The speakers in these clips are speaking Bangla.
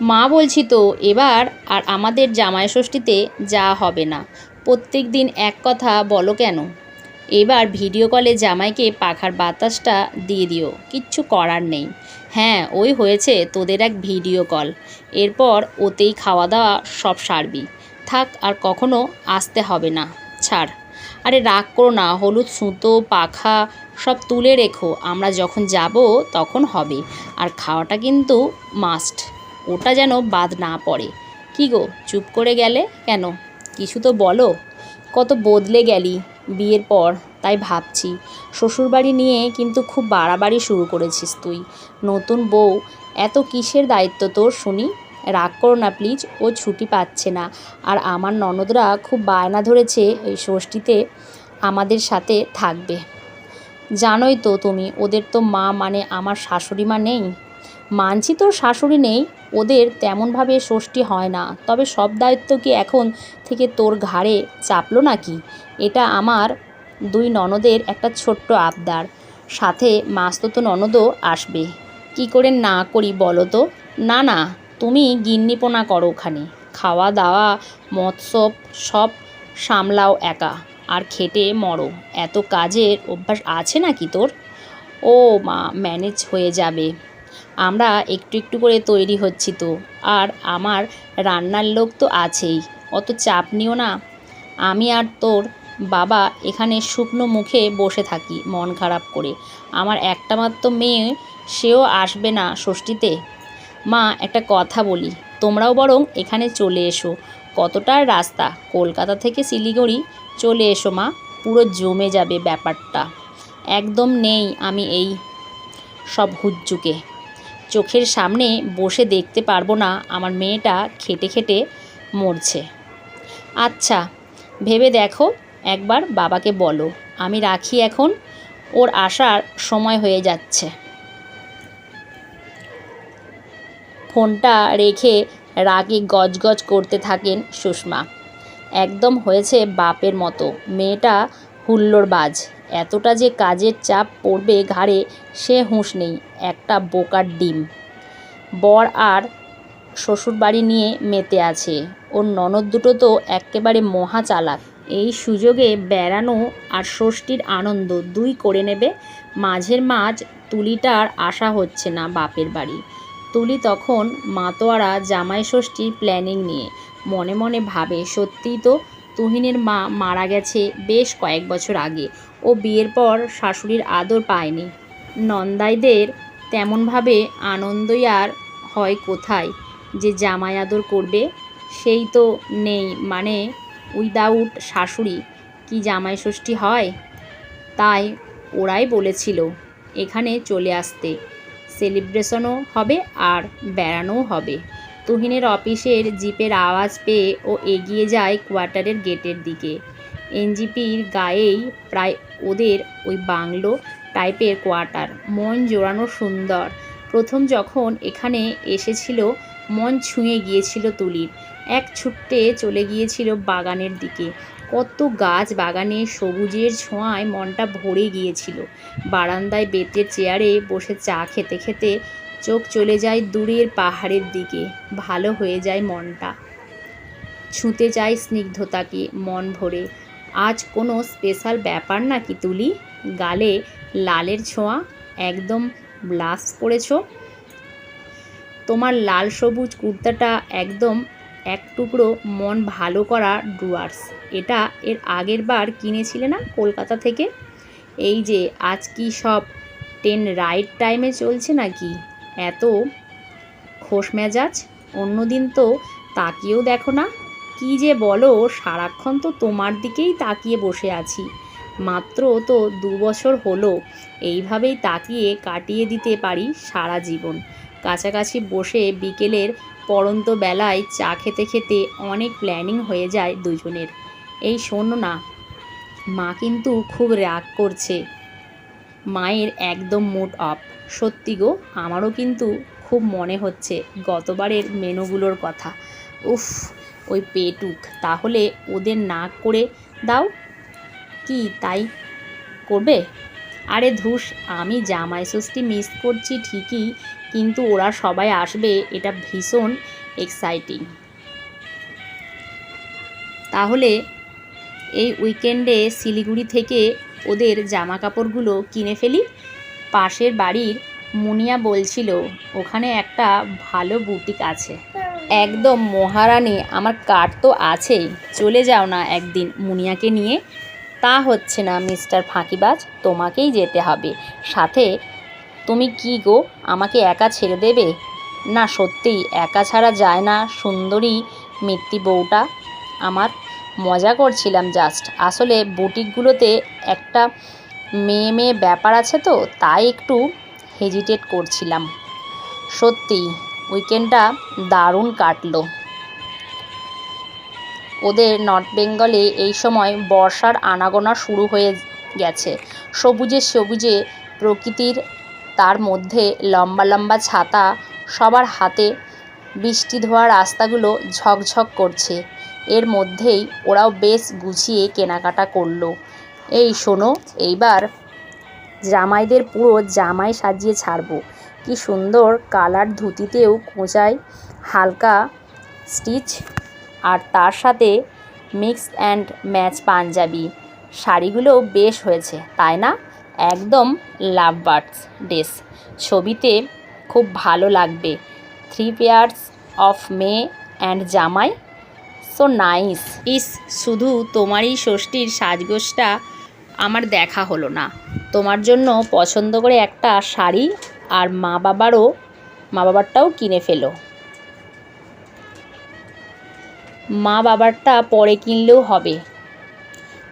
মা বলছি তো, এবার আর আমাদের জামাই ষষ্ঠীতে যা হবে না। প্রত্যেক দিন এক কথা বলো কেন? এবার ভিডিও কলে জামাইকে পাখার বাতাসটা দিয়ে দিও, কিচ্ছু করার নেই। হ্যাঁ ওই হয়েছে তোদের এক ভিডিও কল এরপর ওতেই খাওয়া দাওয়া সব সারবি। থাক, আর কখনো আসতে হবে না। ছাড়। আরে রাগ করো না, হলুদ সুতো, পাখা সব তুলে রেখো। আমরা যখন যাব তখন হবে। আর খাওয়াটা কিন্তু মাস্ট ওটা যেন বাদ না পড়ে। কী গো, চুপ করে গেলে কেন? কিছু তো বলো। কত বদলে গেলি বিয়ের পর, তাই ভাবছি। শ্বশুরবাড়ি নিয়ে কিন্তু খুব বাড়াবাড়ি শুরু করেছিস তুই। নতুন বউ, এত কিসের দায়িত্ব তোর শুনি? রাগ করো না প্লিজ, ও ছুটি পাচ্ছে না। আর আমার ননদরা খুব বায়না ধরেছে এই ষষ্ঠীতে আমাদের সাথে থাকবে। জানোই তো তুমি, ওদের তো মা মানে আমার শাশুড়ি মা নেই। মানছি তোর শাশুড়ি নেই, ওদের তেমনভাবে ষষ্ঠী হয় না। তবে সব দায়িত্ব কি এখন থেকে তোর ঘাড়ে চাপলো নাকি? এটা আমার দুই ননদের একটা ছোট্ট আবদার। সাথে মাস্ততো ননদও আসবে। কি করে না করি বলো তো? না না, তুমি গিন্নিপোনা করো ওখানে। খাওয়া দাওয়া মৎসব সব সামলাও একা। আর খেটে মরো। এত কাজের অভ্যাস আছে নাকি তোর? ও মা, ম্যানেজ হয়ে যাবে। আমরা একটু একটু করে তৈরি হচ্ছি তো। আর আমার রান্নার লোক তো আছেই, অত চাপ নিও না। আমি আর তোর বাবা এখানে শুকনো মুখে বসে থাকি মন খারাপ করে। আমার একটা মাত্র মেয়ে, সেও আসবে না ষষ্ঠীতে। মা, একটা কথা বলি, তোমরাও বরং এখানে চলে এসো। কতটা রাস্তা, কলকাতা থেকে শিলিগুড়ি চলে এসো মা, পুরো জমে যাবে ব্যাপারটা। একদম নেই আমি এই সব হুজ্জুকে। চোখের সামনে বসে দেখতে পারব না, আমার মেয়েটা খেটে খেটে মরছে। আচ্ছা ভেবে দেখো, একবার বাবাকে বলো, আমি রাখি এখন, ওর আসার সময় হয়ে যাচ্ছে। ফোনটা রেখে রাগে গজগজ করতে থাকেন সুষমা। একদম হয়েছে বাপের মতো, মেয়েটা হুল্লোড় বাজ এতটা যে কাজের চাপ পড়বে ঘাড়ে, সে হুঁশ নেই, একটা বোকার ডিম। বর আর শ্বশুরবাড়ি নিয়ে মেতে আছে, ওর ননদ দুটো তো একেবারে মহা চালাক। এই সুযোগে বেড়ানো আর ষষ্ঠীর আনন্দ দুই করে নেবে, মাঝের মাঝ তুলিটার আশা হচ্ছে না বাপের বাড়ি। তুলি তখন মাতোয়ারা জামাই ষষ্ঠীর প্ল্যানিং নিয়ে, মনে মনে ভাবে, সত্যিই তো তুহিনের মা মারা গেছে বেশ কয়েক বছর আগে ও বিয়ের পর শাশুড়ির আদর পায়নি। নন্দাইদের তেমনভাবে আনন্দই আর হয় কোথায় যে জামাই আদর করবে, সেই তো নেই। মানে উইদাউট শাশুড়ি কি জামাই ষষ্ঠী হয়? তাই ওরাই বলেছিল, এখানে চলে আসতে। সেলিব্রেশনও হবে আর বেড়ানোও হবে। তুহিনের অফিসের জিপের আওয়াজ পেয়ে ও এগিয়ে যায় কোয়ার্টারের গেটের দিকে। এনজিপির গায়েই প্রায় ওদের ওই বাংলো টাইপের কোয়ার্টার, মন জোড়ানো সুন্দর। প্রথম যখন এখানে এসেছিল, মন ছুঁয়ে গিয়েছিল তুলির। এক ছুট্টে চলে গিয়েছিল বাগানের দিকে। কত গাছ বাগানে সবুজের ছোঁয়ায় মনটা ভরে গিয়েছিল। বারান্দায় বেতের চেয়ারে বসে চা খেতে খেতে চোখ চলে যায় দূরের পাহাড়ের দিকে। ভালো হয়ে যায় মনটা। ছুঁতে চায় স্নিগ্ধতাকে মন ভরে। আজ কোনো স্পেশাল ব্যাপার নাকি তুলি? গালে লালের ছোঁয়া? একদম ব্লাস করেছ? তোমার লাল সবুজ কুর্তাটা একদম এক টুকরো মন ভালো করা ডুয়ার্স। এটা এর আগের বার কিনেছিলে না কলকাতা থেকে? এই যে, আজ কি সব ট্রেন রাইট টাইমে চলছে নাকি? এত খোশ মেজাজ অন্যদিন তো তাকিয়েও দেখো না। কি যে বলো, সারাক্ষণ তো তোমার দিকেই তাকিয়ে বসে আছি। মাত্র তো দু বছর হলো, এইভাবেই তাকিয়ে কাটিয়ে দিতে পারি সারা জীবন। কাছাকাছি বসে বিকেলের পড়ন্ত বেলায় চা খেতে খেতে অনেক প্ল্যানিং হয়ে যায় দুজনের। এই শোনো না, মা কিন্তু খুব রাগ করছে। মায়ের একদম মুড অফ সত্যি গো, আমারও কিন্তু খুব মনে হচ্ছে গতবারের মেনুগুলোর কথা। উফ ওই পেটুক তাহলে ওদের না করে দাও। কি তাই করবে? আরে ধুস, আমি জামাই ষষ্ঠী মিস করছি ঠিকই, কিন্তু ওরা সবাই আসবে, এটা ভীষণ এক্সাইটিং তাহলে এই উইকেন্ডে শিলিগুড়ি থেকে ওদের জামা কাপড়গুলো কিনে ফেলি। পাশের বাড়ির মুনিয়া বলছিল, ওখানে একটা ভালো বুটিক আছে। একদম মহারানী, আমার কার্ড তো আছেই। চলে যাও না একদিন মুনিয়াকে নিয়ে। তা হচ্ছে না, মিস্টার ফাঁকিবাজ, তোমাকেই যেতে হবে। সাথে তুমি কি গো, আমাকে একা ছেড়ে দেবে? না, সত্যিই একা ছাড়া যায় না, সুন্দরী মিত্তি বউটা। আমার মজা করছিলাম জাস্ট আসলে বুটিকগুলোতে একটা মেয়ে মেয়ে ব্যাপার আছে তো, তাই একটু হেজিটেট করছিলাম। সত্যি উইকেন্ডটা দারুণ কাটলো। ওদের নর্থ বেঙ্গলে এই সময় বর্ষার আনাগোনা শুরু হয়ে গেছে। সবুজে সবুজে প্রকৃতির তার মধ্যে লম্বা লম্বা ছাতা সবার হাতে, বৃষ্টি ধোয়া রাস্তাগুলো ঝকঝক করছে। এর মধ্যেই ওরাও বেশ গুছিয়ে কেনাকাটা করল। এই শোনো, এইবার জামাইদের পুরো জামাই সাজিয়ে ছাড়বো। কি সুন্দর কালার ধুতিতেও খোঁচায় হালকা স্টিচ। আর তার সাথে মিক্স অ্যান্ড ম্যাচ পাঞ্জাবি। শাড়িগুলোও বেশ হয়েছে, তাই না? একদম লাভ বার্ডস ড্রেস। ছবিতে খুব ভালো লাগবে। থ্রি পেয়ার্স অফ মে অ্যান্ড জামাই? So nice. ইস, শুধু তোমারই ষষ্ঠীর সাজগোজটা আমার দেখা হলো না। তোমার জন্য পছন্দ করে একটা শাড়ি আর মা বাবারও, মা বাবারটাও কিনে ফেলো। মা বাবারটা পরে কিনলেও হবে।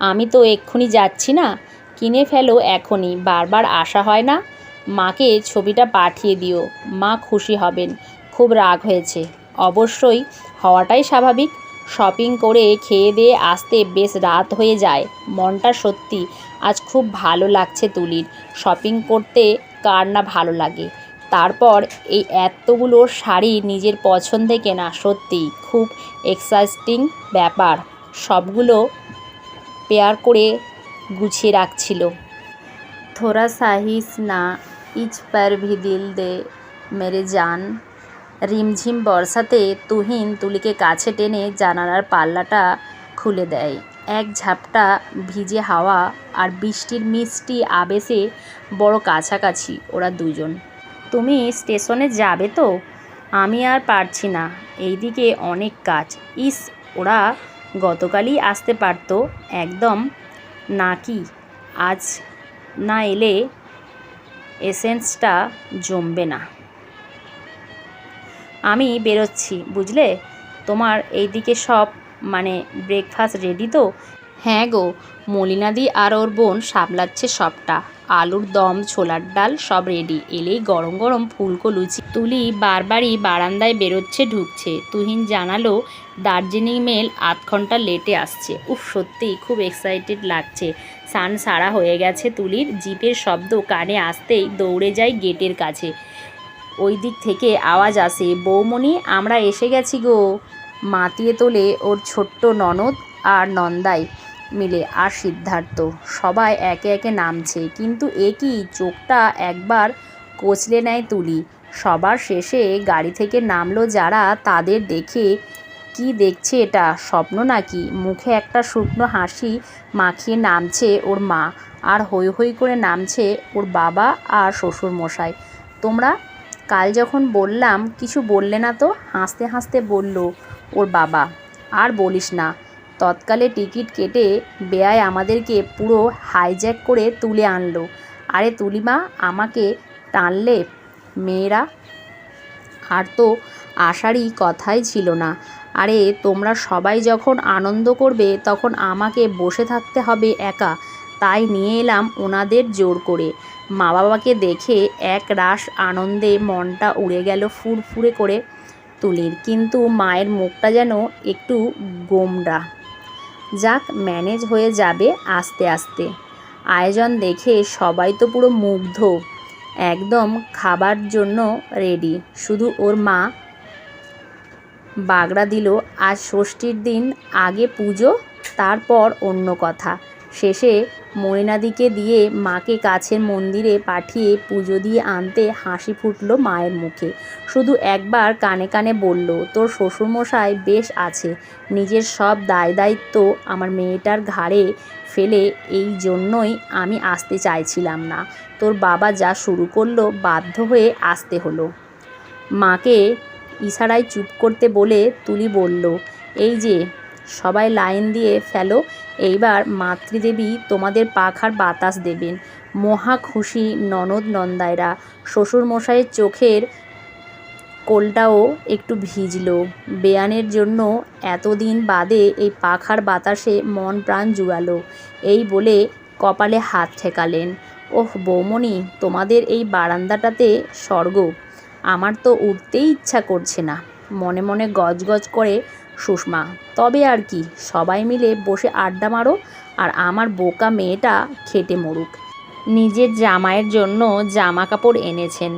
আমি তো এক্ষুনি যাচ্ছি না, কিনে ফেলো এখনই, বারবার আসা হয় না। মাকে ছবিটা পাঠিয়ে দিও, মা খুশি হবেন, খুব রাগ হয়েছে। অবশ্যই হওয়াটাই স্বাভাবিক, শপিং করে খেয়ে দিয়ে আসতে বেশ রাত হয়ে যায়। মনটা সত্যি আজ খুব ভালো লাগছে তুলির। শপিং করতে কার না ভালো লাগে। তারপর এই এতগুলো শাড়ি নিজের পছন্দে কেনা সত্যি খুব এক্সাইটিং ব্যাপার। সবগুলো পেয়ার করে গুছিয়ে রাখছিল। থোড়া সাহিস না ইচ পর ভি দিল দে মেরে জান রিমঝিম বর্ষাতে তুহিন তুলিকে কাছে টেনে জানালার পাল্লাটা খুলে দেয় এক ঝাপটা ভিজে হাওয়া আর বৃষ্টির মিষ্টি আবেশে বড় কাছাকাছি ওরা দুজন। তুমি স্টেশনে যাবে তো? আমি আর পারছি না। এইদিকে অনেক কাজ। ইস, ওরা গতকালই আসতে পারতো, একদম নাকি? আজ না এলে এসেন্সটা জমবে না। আমি বেরোচ্ছি, বুঝলে? তোমার এইদিকে সব মানে ব্রেকফাস্ট রেডি তো? হ্যাঁ গো মলিনাদি আর ওর বোন সামলাচ্ছে সবটা। আলুর দম, ছোলার ডাল সব রেডি এলেই গরম গরম ফুলকো লুচি তুলি, বারবারই বারান্দায় বেরোচ্ছে, ঢুকছে। তুহিন জানালো, দার্জিলিং মেল আধ ঘণ্টা লেটে আসছে। উফ, সত্যিই খুব এক্সাইটেড লাগছে। সান সারা হয়ে গেছে তুলির। জিপের শব্দ কানে আসতেই দৌড়ে যায় গেটের কাছে। ওই দিক থেকে আওয়াজ আসে, বৌমণি, আমরা এসে গেছি গো। মাতিয়ে তোলে ওর ছোট্ট ননদ আর নন্দাই মিলে। আর সিদ্ধার্থ, সবাই একে একে নামছে, কিন্তু এ কি চোখটা একবার কচলে নেয় তুলি। সবার শেষে গাড়ি থেকে নামলো যারা, তাদের দেখে কি দেখছে এটা, স্বপ্ন নাকি? মুখে একটা শুকনো হাসি মাখিয়ে নামছে ওর মা, আর হৈ হৈ করে নামছে ওর বাবা আর শ্বশুর মশাই তোমরা, কাল যখন বললাম, কিছু বললে না তো? হাসতে হাসতে বলল ওর বাবা। আর বলিস না, তৎকালে টিকিট কেটে বেয়ায় আমাদেরকে পুরো হাইজ্যাক করে তুলে আনলো। আরে তুলিমা, আমাকে টানলে? মেয়েরা? আর তো আসারই কথাই ছিল না। আরে তোমরা সবাই যখন আনন্দ করবে, তখন আমাকে বসে থাকতে হবে একা। তাই নিয়ে এলাম ওনাদের জোর করে। মা বাবাকে দেখে এক রাস আনন্দে মনটা উড়ে গেল ফুরফুরে করে। তুলির। কিন্তু মায়ের মুখটা যেন একটু গোমরা যাক, ম্যানেজ হয়ে যাবে আস্তে আস্তে। আয়োজন দেখে সবাই তো পুরো মুগ্ধ। একদম খাবার জন্য রেডি। শুধু ওর মা বাগড়া দিল আজ ষষ্ঠীর দিন আগে পুজো, তারপর অন্য কথা। শেষে মরিনাদিকে দিয়ে মাকে কাছের মন্দিরে পাঠিয়ে পুজো দিয়ে আনতে হাসি ফুটলো মায়ের মুখে। শুধু একবার কানে কানে বলল, তোর শ্বশুরমশাই বেশ আছে, নিজের সব দায় দায়িত্ব আমার মেয়েটার ঘাড়ে ফেলে এই জন্যই আমি আসতে চাইছিলাম না। তোর বাবা যা শুরু করল বাধ্য হয়ে আসতে হলো। মাকে ইশারায় চুপ করতে বলে তুলি বলল, এই যে সবাই লাইন দিয়ে ফেলো, এইবার মাতৃদেবী তোমাদের পাখার বাতাস দেবেন। মহা খুশি ননদ নন্দায়রা শ্বশুরমশাইয়ের চোখের কোলটাও একটু ভিজল। বেয়ানের জন্য এতদিন বাদে এই পাখার বাতাসে মন প্রাণ জুড়ালো। এই বলে কপালে হাত ঠেকালেন। ওহ বৌমণি, তোমাদের এই বারান্দাটাতে স্বর্গ। আমার তো উঠতেই ইচ্ছা করছে না। মনে মনে গজগজ করে সুষমা, তবে আর কি, সবাই মিলে বসে আড্ডা মারো আর আমার বোকা মেয়েটা খেটে মরুক। নিজের জামাইয়ের জন্য জামা কাপড় এনেছেন।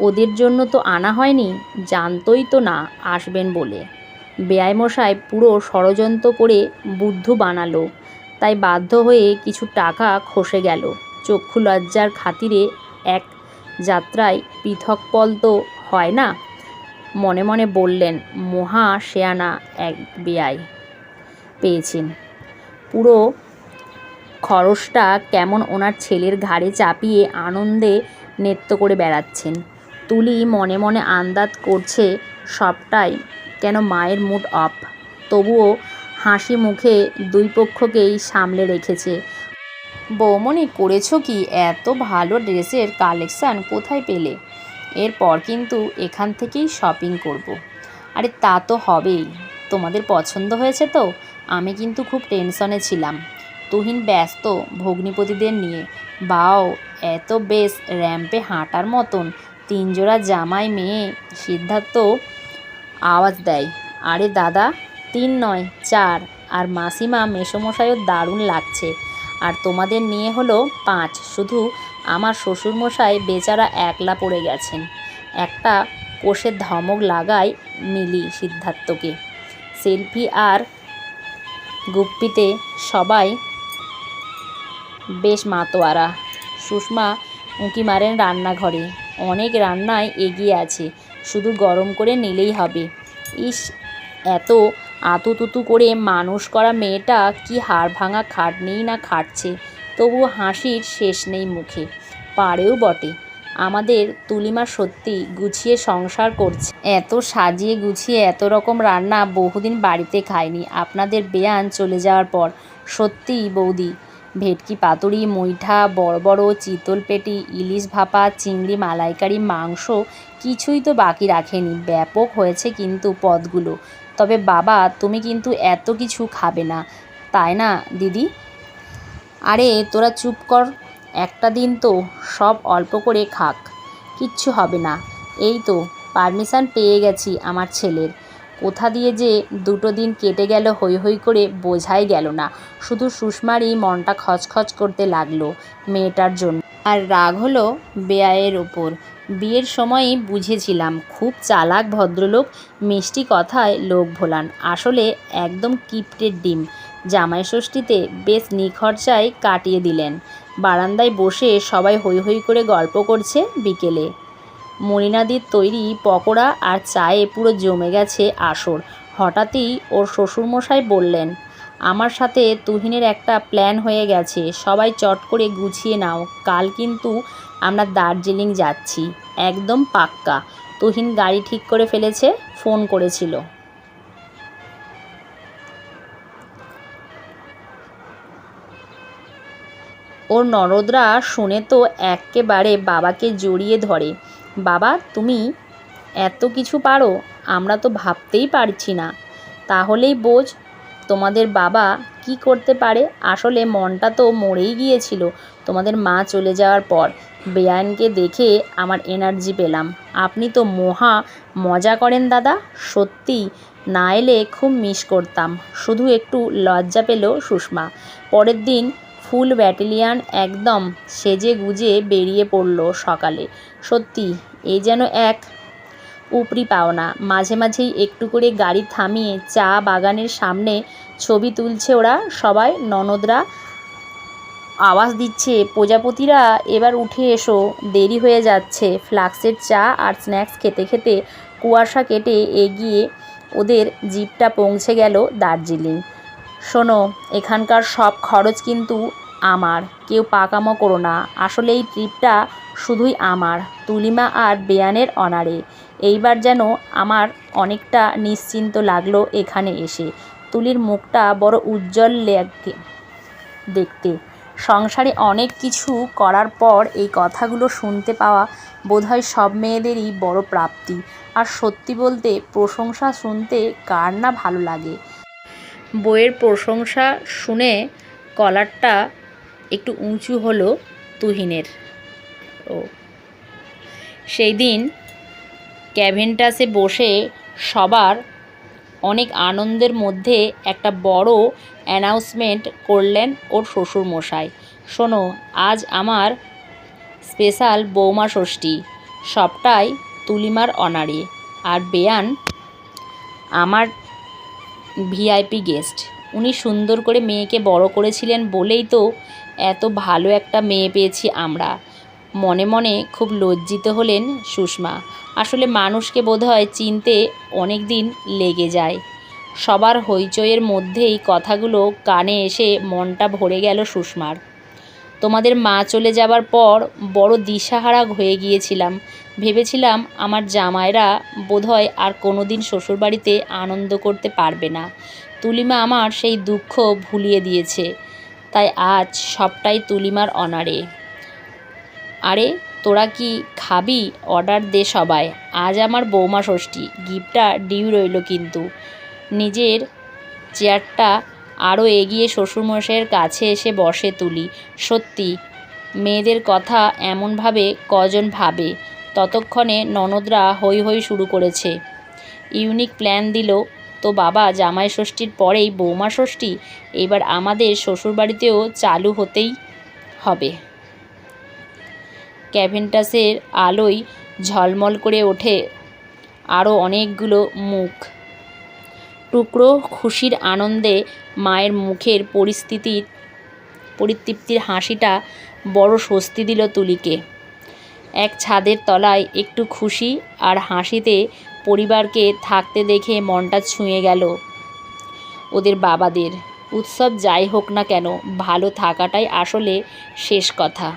ওদের জন্য তো আনা হয়নি, জানতই তো না আসবেন বলে। বেয়াইমশাই পুরো ষড়যন্ত্র করে বুদ্ধ বানালো, তাই বাধ্য হয়ে কিছু টাকা খসে গেল। চক্ষু লজ্জার খাতিরে এক যাত্রায় পৃথক পল তো হয় না। মনে মনে বললেন, মহা শেয়ানা এক বেয়াই পেয়েছেন। পুরো খরচটা কেমন ওনার ছেলের ঘাড়ে চাপিয়ে আনন্দে নৃত্য করে বেড়াচ্ছেন। তুলি মনে মনে আন্দাজ করছে, সবটাই কেন মায়ের মুড অফ। তবুও হাসি মুখে দুই পক্ষকেই সামলে রেখেছে। বৌমনি, করেছ কি? এত ভালো ড্রেসের কালেকশান কোথায় পেলে? এরপর কিন্তু এখান থেকেই শপিং করব। আরে তা তো হবেই। তোমাদের পছন্দ হয়েছে তো? আমি কিন্তু খুব টেনশনে ছিলাম। তুহিন ব্যস্ত ভগ্নিপতিদের নিয়ে। বাও, এত বেশ র্যাম্পে হাঁটার মতন। তিনজোড়া জামাই মেয়ে, সিদ্ধার্থ আওয়াজ দেয়। আরে দাদা, তিন নয়, চার। আর মাসিমা, মেসোমশাইও দারুণ লাগছে। আর তোমাদের নিয়ে হলো পাঁচ। শুধু আমার শ্বশুরমশাই বেচারা একলা পড়ে গেছেন। একটা কোষের ধমক লাগায় মিলি সিদ্ধার্থকে। সেলফি আর গুপ্পিতে সবাই বেশ মাতোয়ারা। সুষমা উঁকি মারেন রান্নাঘরে। অনেক রান্নায় এগিয়ে আছে, শুধু গরম করে নিলেই হবে। ইস, এত আতুতুতু করে মানুষ করা মেয়েটা কি হাড় ভাঙা খাটনিই না খাটছে। তবু হাসির শেষ নেই মুখে। পারেও বটে। আমাদের তুলিমা সত্যি গুছিয়ে সংসার করছে। এত সাজিয়ে গুছিয়ে এত রকম রান্না বহুদিন বাড়িতে খায়নি। আপনাদের বেয়ান চলে যাওয়ার পর সত্যিই বৌদি, ভেটকি পাতুরি মুইঠা বড় বড় চিতল পেটি, ইলিশ ভাপা, চিংড়ি, মালাইকারি, মাংস কিছুই তো বাকি রাখেনি। ব্যাপক হয়েছে কিন্তু পদগুলো। তবে বাবা, তুমি কিন্তু এত কিছু খাবে না। তাই না, দিদি? আরে, তোরা চুপ কর। একটা দিন তো সব অল্প করে খাক। কিচ্ছু হবে না। এই তো, পারমিশন পেয়ে গেছি আমার ছেলের। কোথা দিয়ে যে দুটো দিন কেটে গেল হৈ হৈ করে বোঝাই গেল না। শুধু সুষমারই মনটা খচখচ করতে লাগল মেয়েটার জন্য। আর রাগ হলো বেয়ায়ের ওপর। বিয়ের সময়ই বুঝেছিলাম, খুব চালাক ভদ্রলোক, মিষ্টি কথায় লোক ভোলান। আসলে একদম কিপটের ডিম। জামাই ষষ্ঠীতে বেশ নিখরচায় কাটিয়ে দিলেন। বারান্দায় বসে সবাই হৈ হৈ করে গল্প করছে বিকেলে। মরিনাদির তৈরি পকোড়া আর চায়ে পুরো জমে গেছে আসর। হঠাৎই ওর শ্বশুরমশাই বললেন, আমার সাথে তুহিনের একটা প্ল্যান হয়ে গেছে, সবাই চট করে গুছিয়ে নাও। কাল কিন্তু আমরা দার্জিলিং যাচ্ছি। একদম পাক্কা। তুহিন গাড়ি ঠিক করে ফেলেছে, ফোন করেছিল। ওর নরদরা শুনে তো এক্কেবারে বাবাকে জড়িয়ে ধরে। বাবা, তুমি এত কিছু পারো? আমরা তো ভাবতেই পারছি না। তাহলেই বোঝ তোমাদের বাবা কি করতে পারে। আসলে মনটা তো মরেই গিয়েছিল তোমাদের মা চলে যাওয়ার পর। বেয়ানকে দেখে আমার এনার্জি পেলাম। আপনি তো মহা মজা করেন দাদা। সত্যি, না এলে খুব মিস করতাম। শুধু একটু লজ্জা পেল সুষমা। পরের দিন ফুল ব্যাটেলিয়ান একদম সেজে গুজে বেরিয়ে পড়ল সকালে। সত্যি এই যেন এক উপরি পাওনা। মাঝে মাঝেই একটু করে গাড়ি থামিয়ে চা বাগানের সামনে ছবি তুলছে ওরা সবাই। ননদরা আওয়াজ দিচ্ছে, প্রজাপতিরা, এবার উঠে এসো। দেরি হয়ে যাচ্ছে। ফ্লাক্সের চা আর স্ন্যাক্স খেতে খেতে কুয়াশা কেটে এগিয়ে ওদের জিপটা পৌঁছে গেল দার্জিলিং। শোনো, এখানকার সব খরচ কিন্তু আমার। কেউ পাকামো করো না। আসলে এই ট্রিপটা শুধুই আমার, তুলিমা আর বেয়ানের অনারে। এইবার যেন আমার অনেকটা নিশ্চিন্ত লাগল এখানে এসে। তুলির মুখটা বড় উজ্জ্বল লাগে দেখতে। সংসারে অনেক কিছু করার পর এই কথাগুলো শুনতে পাওয়া বোধহয় সব মেয়েদেরই বড় প্রাপ্তি। আর সত্যি বলতে প্রশংসা শুনতে কার না ভালো লাগে। বইয়ের প্রশংসা শুনে কলারটা একটু উঁচু হলো তুহিনের। ও। সেই দিন ক্যাভেন্টাসে বসে সবার অনেক আনন্দের মধ্যে একটা বড় অ্যানাউন্সমেন্ট করলেন ওর শ্বশুরমশাই। শোনো, আজ আমার স্পেশাল বৌমা ষষ্ঠী, সবটাই তুলিমার অনারে আর বেয়ান, আমার ভিআইপি গেস্ট উনি সুন্দর করে মেয়েকে বড় করেছিলেন বলেই তো এত ভালো একটা মেয়ে পেয়েছি আমরা। মনে মনে খুব লজ্জিত হলেন সুষমা। আসলে মানুষকে বোধহয় চিনতে অনেক দিন লেগে যায়। সবার হইচইয়ের মধ্যেই কথাগুলো কানে এসে মনটা ভরে গেল সুষমার। তোমাদের মা চলে যাবার পর বড় দিশাহারা হয়ে গিয়েছিলাম। ভেবেছিলাম আমার জামাইরা বোধহয় আর কোনো দিন শ্বশুরবাড়িতে আনন্দ করতে পারবে না। তুলিমা আমার সেই দুঃখ ভুলিয়ে দিয়েছে। তাই আজ সবটাই তুলিমার অনারে। আরে, তোরা কি খাবি? অর্ডার দে সবাই। আজ আমার বৌমা ষষ্ঠী। গিফটটা ডিউ রইল কিন্তু। নিজের চেয়ারটা আরও এগিয়ে শ্বশুরমশাইয়ের কাছে এসে বসে তুলি। সত্যি, মেয়েদের কথা এমনভাবে কজন ভাবে? ততক্ষণে ননদরা হৈ হৈ শুরু করেছে। ইউনিক প্ল্যান দিল, তো বাবা, জামাই ষষ্ঠীর পরেই বৌমা ষষ্ঠী? এবার আমাদের শ্বশুরবাড়িতেও চালু হতেই হবে। ক্যাভেন্টাসের আলোয় ঝলমল করে ওঠে আরও অনেকগুলো মুখ। টুকরো খুশির আনন্দে মায়ের মুখের পরিস্থিতির পরিতৃপ্তির হাসিটা বড় স্বস্তি দিল তুলিকে। এক ছাদের তলায় একটু খুশি আর হাসিতে পরিবারকে থাকতে দেখে মনটা ছুঁয়ে গেল ওদের বাবাদের। উৎসব যাই হোক না কেন, ভালো থাকাটাই আসলে শেষ কথা।